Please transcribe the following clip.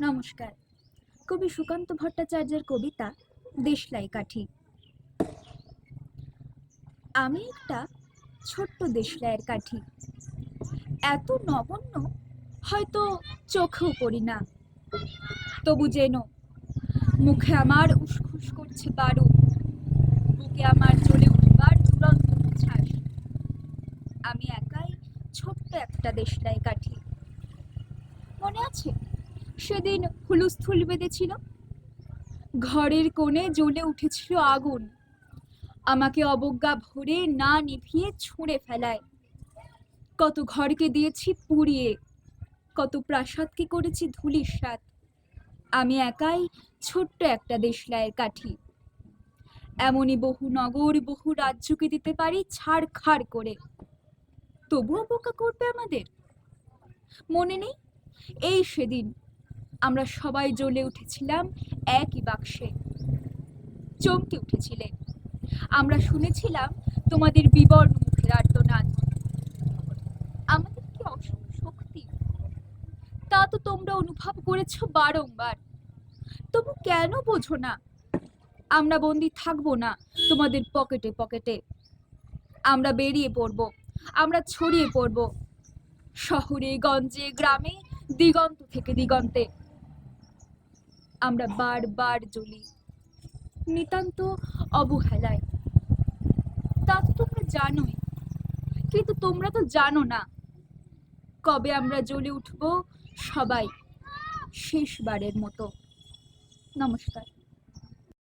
নমস্কার। কবি সুকান্ত ভট্টাচার্যের কবিতা দেশলাই কাঠি। আমি একটা ছোট্ট দেশলাইয়ের কাঠি। এত নগণ্য হয়তো চোখেও পড়ি না। তবু যেন মুখে আমার উসখুস করছে বারু। বুকে আমার জ্বলে উঠবার দুরন্ত উচ্ছ্বাস। আমি একাই ছোট্ট একটা দেশলাই কাঠি। মনে আছে সেদিন হুলুস্থুল বেঁধেছিল। ঘরের কোণে জ্বলে উঠেছিল আগুন। আমাকে অবজ্ঞা ভরে না নিভিয়ে ছুঁড়ে ফেলায়। কত ঘরকে দিয়েছি পুড়িয়ে, কত প্রাসাদকে করেছি ধুলির সাত আমি একাই ছোট্ট একটা দেশলাইয়ের কাঠি। এমনই বহু নগর, বহু রাজ্যকে দিতে পারি ছাড় খাড় করে। তবুও বোকা করবে আমাদের? মনে নেই? এই সেদিন আমরা সবাই জ্বলে উঠেছিলাম একই বাক্সে। চমকে উঠেছিলে। আমরা শুনেছিলাম তোমাদের বিবর্ণ মুখের আর্তনাদ। আমাদের কি অসম শক্তি? তা তো তোমরা অনুভব করেছ বারংবার। তবু কেন বোঝো না? আমরা বন্দি থাকব না তোমাদের পকেটে পকেটে। আমরা বেরিয়ে পড়ব, আমরা ছড়িয়ে পড়ব। শহরে, গঞ্জে, গ্রামে, দিগন্ত থেকে দিগন্তে। আমরা বারবার জ্বলি। নিতান্ত অবহেলায়। তা তো তোমরা জানোই, কিন্তু তোমরা তো জানো না। কবে আমরা জ্বলে উঠব সবাই শেষবারের মতো। নমস্কার।